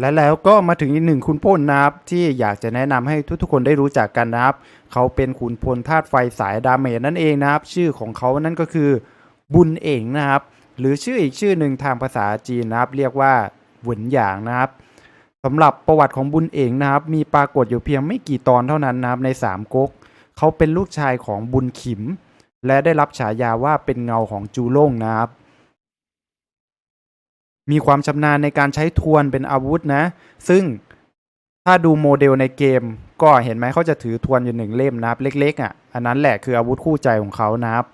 และแล้วก็มาถึงอีกหนึ่งขุนพลนะครับ ที่อยากจะแนะนำให้ทุกๆคนได้รู้จักกันนะครับ เขาเป็นขุนพลธาตุไฟสายดาเมจนั่นเองนะครับ ชื่อของเขานั่นก็คือบุญเอ๋งนะครับ หรือชื่ออีกชื่อหนึ่งทางภาษาจีนนะครับ เรียกว่าหวนหยางนะครับสำหรับประวัติของบุญเอ๋งนะครับ มีปรากฏอยู่เพียงไม่กี่ตอนเท่านั้นนะครับในสามก๊กเขาเป็นลูกชายของบุญขิม และได้รับฉายาว่าเป็นเงาของจูโล่งนะครับ มีความชำนาญในการใช้ทวนเป็นอาวุธนะ ซึ่งถ้าดูโมเดลในเกม ก็เห็นไหมเขาจะถือทวนอยู่หนึ่งเล่มนะครับ เล็กๆอะ อันนั้นแหละคืออาวุธคู่ใจของเขานะครับ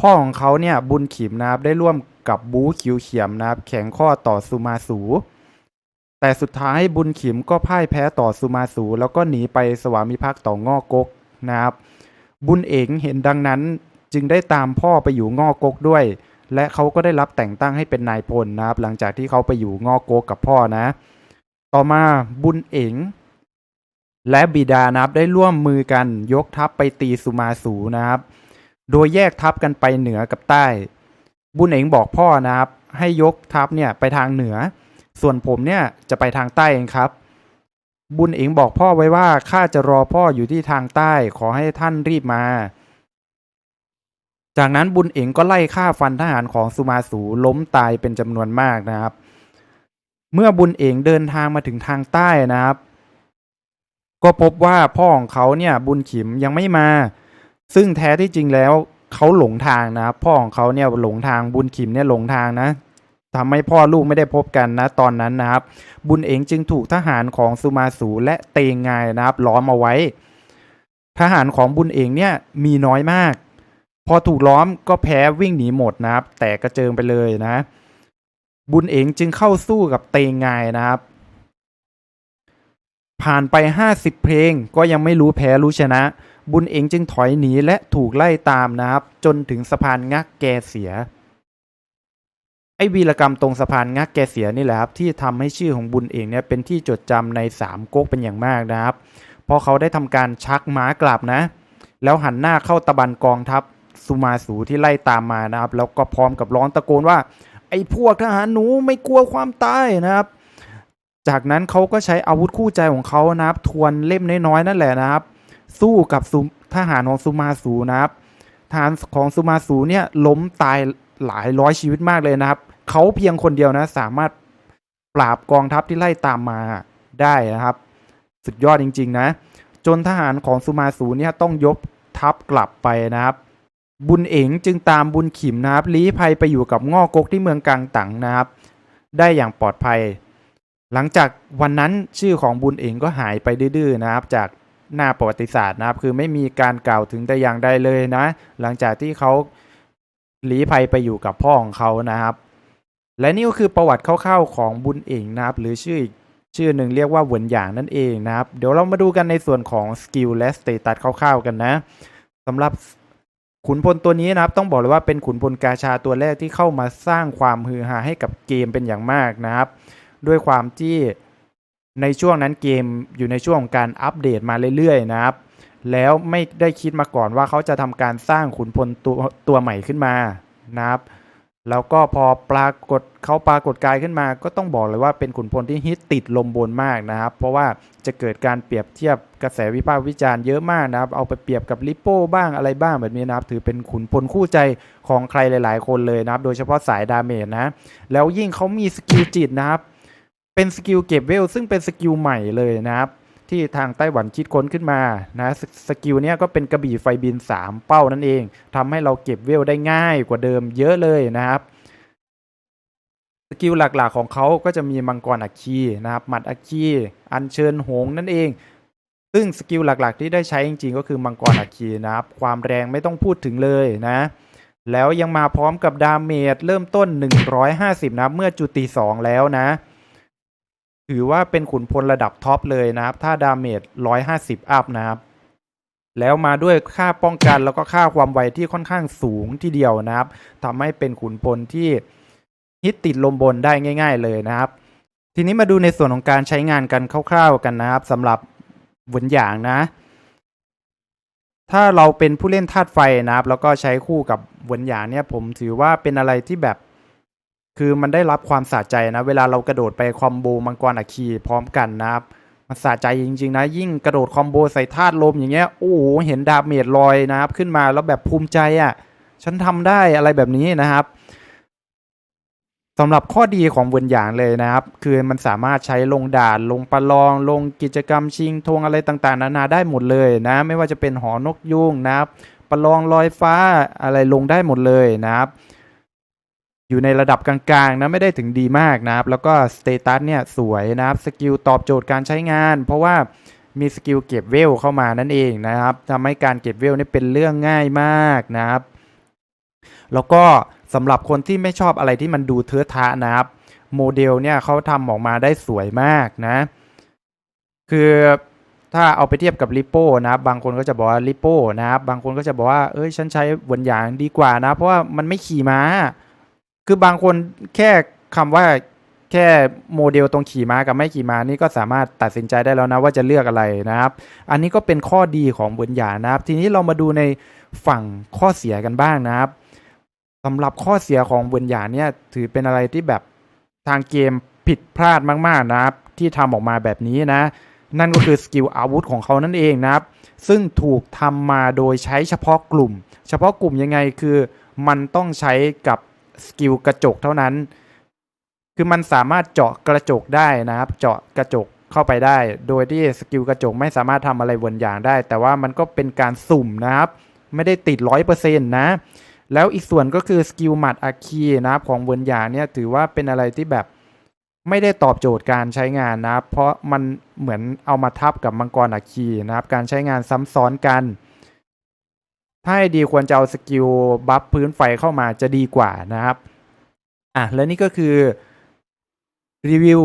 พ่อของเขาเนี่ยบุญขิมนะครับได้ร่วมกับบูคิวเขียมนะครับ แข่งข้อต่อซูมาสู แต่สุดท้ายบุญขิมก็พ่ายแพ้ต่อซูมาสู แล้วก็หนีไปสวามิภักดิ์ต่องอกกนะครับ บุญเอ๋งเห็นดังนั้นจึงได้ตามพ่อไปอยู่งอกกด้วย และเขาก็ได้รับแต่งตั้งให้เป็นนายพลนะครับ หลังจากที่เขาไปอยู่งอกโกกับพ่อนะ ต่อมาบุญเอ๋งและบิดานะครับได้ร่วมมือกันยกทัพไปตีสุมาสูนะครับ โดยแยกทัพกันไปเหนือกับใต้ บุญเอ๋งบอกพ่อนะครับ ให้ยกทัพเนี่ยไปทางเหนือ ส่วนผมเนี่ยจะไปทางใต้เองครับ บุญเอ๋งบอกพ่อไว้ว่าข้าจะรอพ่ออยู่ที่ทางใต้ขอให้ท่านรีบมา จากนั้นบุญเอ๋งก็ไล่ฆ่าฟันทหารของสุมาสูล้มตายเป็นจำนวนมากนะครับ เมื่อบุญเอ๋งเดินทางมาถึงทางใต้นะครับ ก็พบว่าพ่อของเขาเนี่ยบุญขิมยังไม่มา ซึ่งแท้ที่จริงแล้วเขาหลงทางนะครับพ่อของเขาเนี่ยหลงทางบุญขิมเนี่ยหลงทางนะทำให้พ่อลูกไม่ได้พบกันนะตอนนั้นนะครับ บุญเอ๋งจึงถูกทหารของสุมาสูและเตงไงนะครับล้อมเอาไว้ ทหารของบุญเอ๋งเนี่ยมีน้อยมาก พอถูกล้อมก็แพ้วิ่งหนีหมดนะครับ แต่กระเจิงไปเลยนะ บุญเอ๋งจึงเข้าสู้กับเตงงายนะครับ ผ่านไปห้าสิบเพลงก็ยังไม่รู้แพ้รู้ชนะ บุญเอ๋งจึงถอยหนีและถูกไล่ตามนะครับ จนถึงสะพานงักแกเสียไอ้วีรกรรมตรงสะพานงักแกเสียนี่แหละครับที่ทำให้ชื่อของบุญเอ๋งเนี่ยเป็นที่จดจำในสามก๊กเป็นอย่างมากนะครับ เพราะเขาได้ทำการชักม้ากลับนะ แล้วหันหน้าเข้าตะบันกองทัพ สุมาสูที่ไล่ตามมานะครับ แล้วก็พร้อมกับร้องตะโกนว่า ไอ้พวกทหารหนูไม่กลัวความตายนะครับ จากนั้นเขาก็ใช้อาวุธคู่ใจของเขานะครับ ทวนเล่มน้อยๆนั่นแหละนะครับ สู้กับทหารของสุมาสูนะครับทหารของสุมาสูเนี่ยล้มตายหลายร้อยชีวิตมากเลยนะครับ เขาเพียงคนเดียวนะ สามารถปราบกองทัพที่ไล่ตามมาได้นะครับ สุดยอดจริง ๆ นะ จนทหารของสุมาสูเนี่ยต้องยกทัพกลับไปนะครับ บุญเอ๋งจึงตามบุญขิมนะครับลี้ภัยไปอยู่กับง่อกกที่เมืองกลางตังนะครับ ได้อย่างปลอดภัย หลังจากวันนั้นชื่อของบุญเอ๋งก็หายไปดื้อๆนะครับ จากหน้าประวัติศาสตร์นะครับ คือไม่มีการกล่าวถึงแต่อย่างใดเลยนะ หลังจากที่เขาลี้ภัยไปอยู่กับพ่อของเขานะครับ และนี่ก็คือประวัติคร่าวๆของบุญเอ๋งนะครับ หรือชื่ออีกชื่อหนึ่งเรียกว่าหวนหยางนั่นเองนะครับ เดี๋ยวเรามาดูกันในส่วนของสกิลและสเตตัสคร่าวๆกันนะสำหรับ ขุนพลตัวนี้นะครับต้องบอกเลยว่าเป็นขุนพลกาชาตัวแรกที่เข้ามาสร้างความฮือฮาให้กับเกมเป็นอย่างมากนะครับ ด้วยความที่ในช่วงนั้นเกมอยู่ในช่วงของการอัปเดตมาเรื่อยๆนะครับ แล้วไม่ได้คิดมาก่อนว่าเขาจะทำการสร้างขุนพลตัวตัวใหม่ขึ้นมานะครับ แล้วก็พอปรากฏเขาปรากฏกายขึ้นมา ก็ต้องบอกเลยว่าเป็นขุนพลที่ฮิตติดลมบนมากนะครับ เพราะว่าจะเกิดการเปรียบเทียบกระแสวิพากษ์วิจารณ์เยอะมากนะครับ เอาไปเปรียบกับลิปโป้บ้างอะไรบ้างแบบนี้นะครับ ถือเป็นขุนพลคู่ใจของใครหลาย ๆ คนเลยนะครับ โดยเฉพาะสายดาเมจนะ แล้วยิ่งเขามีสกิลจิตนะครับ เป็นสกิลเก็บเวลซึ่งเป็นสกิลใหม่เลยนะครับ ที่ทางไต้หวันคิดค้นขึ้นมานะสสกิลเนี้ยก็เป็นกระบี่ไฟบิน 3 เป้านั่นเองทำให้เราเก็บเวลได้ง่ายกว่าเดิมเยอะเลยนะครับสกิลหลักๆของเขาก็จะมีมังกรอัคคีนะครับหมัดอัคคีอัญเชิญหงนั่นเอง ซึ่งสกิลหลักๆ ที่ได้ใช้จริงๆ ก็คือมังกรอัคคีนะครับ ความแรงไม่ต้องพูดถึงเลยนะ แล้วยังมาพร้อมกับดาเมจเริ่มต้น 150 นะครับเมื่อจุติ 2 แล้วนะ ถือว่าเป็นขุนพลระดับท็อปเลยนะครับ ถ้าดาเมจ150 อัพนะครับ แล้วมาด้วยค่าป้องกันแล้วก็ค่าความไวที่ค่อนข้างสูงทีเดียวนะครับทำให้เป็นขุนพลที่ฮิตติดลมบนได้ง่าย ๆ เลยนะครับ ทีนี้มาดูในส่วนของการใช้งานกันคร่าวๆกันนะครับสำหรับหวนหยางนะ ถ้าเราเป็นผู้เล่นธาตุไฟนะครับ แล้วก็ใช้คู่กับหวนหยางเนี่ยผมถือว่าเป็นอะไรที่แบบ คือมันได้รับความสะใจนะ เวลาเรากระโดดไปคอมโบมังกรอัคคีพร้อมกันนะครับมันสะใจจริง ๆ นะ ยิ่งกระโดดคอมโบใส่ธาตุลมอย่างเงี้ยโอ้โหเห็นดาเมจลอยนะครับ ขึ้นมาแล้วแบบภูมิใจอะ่ะ ฉันทำได้อะไรแบบนี้นะครับสำหรับข้อดีของเวนหยางเลยนะครับ คือมันสามารถใช้ลงด่านลงประลอง ลงกิจกรรมชิงธงอะไรต่างๆ นานาได้หมดเลยนะ ไม่ว่าจะเป็นหอนกยุงนะครับประลองลอยฟ้าอะไรลงได้หมดเลยนะครับ อยู่ในระดับกลางๆนะไม่ได้ถึงดีมากนะครับ แล้วก็สเตตัสเนี่ยสวยนะครับสกิลตอบโจทย์การใช้งาน เพราะว่ามีสกิลเก็บเวลเข้ามานั่นเองนะครับทำให้การเก็บเวลนี่เป็นเรื่องง่ายมากนะครับ แล้วก็สำหรับคนที่ไม่ชอบอะไรที่มันดูเทอะทะนะครับ โมเดลเนี่ยเขาทำออกมาได้สวยมากนะ คือถ้าเอาไปเทียบกับลิโป้นะครับบางคนก็จะบอกว่าลิโป้นะครับบางคนก็จะบอกว่าเอ้ยฉันใช้วนหยางดีกว่านะ เพราะว่ามันไม่ขี่ม้า คือบางคนแค่คำว่าแค่โมเดลตรงขี่ม้ากับไม่ขี่ม้านี่ก็สามารถตัดสินใจได้แล้วนะว่าจะเลือกอะไรนะครับ อันนี้ก็เป็นข้อดีของวนหยานะครับ ทีนี้เรามาดูในฝั่งข้อเสียกันบ้างนะครับสำหรับข้อเสียของวนหยาเนี่ยถือเป็นอะไรที่แบบทางเกมผิดพลาดมากๆนะครับ ที่ทำออกมาแบบนี้นะ นั่นก็คือสกิลอาวุธของเขานั่นเองนะครับ ซึ่งถูกทำมาโดยใช้เฉพาะกลุ่ม เฉพาะกลุ่มยังไงคือมันต้องใช้กับ สกิลกระจกเท่านั้น คือมันสามารถเจาะกระจกได้นะครับ เจาะกระจกเข้าไปได้ โดยที่สกิลกระจกไม่สามารถทำอะไรบนอย่างได้ แต่ว่ามันก็เป็นการสุ่มนะครับ ไม่ได้ติดร้อยเปอร์เซ็นต์นะ แล้วอีกส่วนก็คือสกิลหมัดอาคีนะครับของเวนยางเนี่ยถือว่าเป็นอะไรที่แบบไม่ได้ตอบโจทย์การใช้งานนะครับ เพราะมันเหมือนเอามาทับกับมังกรอาคีนะครับ การใช้งานซ้ำซ้อนกัน ถ้าให้ดีควรจะเอาสกิลบัฟพื้นไฟเข้ามาจะดีกว่านะครับ อะ และนี่ก็คือรีวิว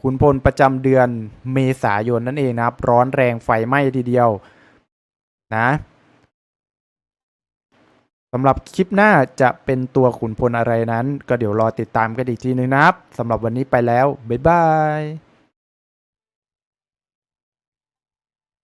ขุนพลประจำเดือนเมษายนนั่นเองนะครับ ร้อนแรงไฟไหม้ทีเดียวนะสำหรับคลิปหน้าจะเป็นตัวขุนพลอะไรนั้น ก็เดี๋ยวรอติดตามกันอีกทีนึงนะครับสำหรับวันนี้ไปแล้ว บ๊ายบาย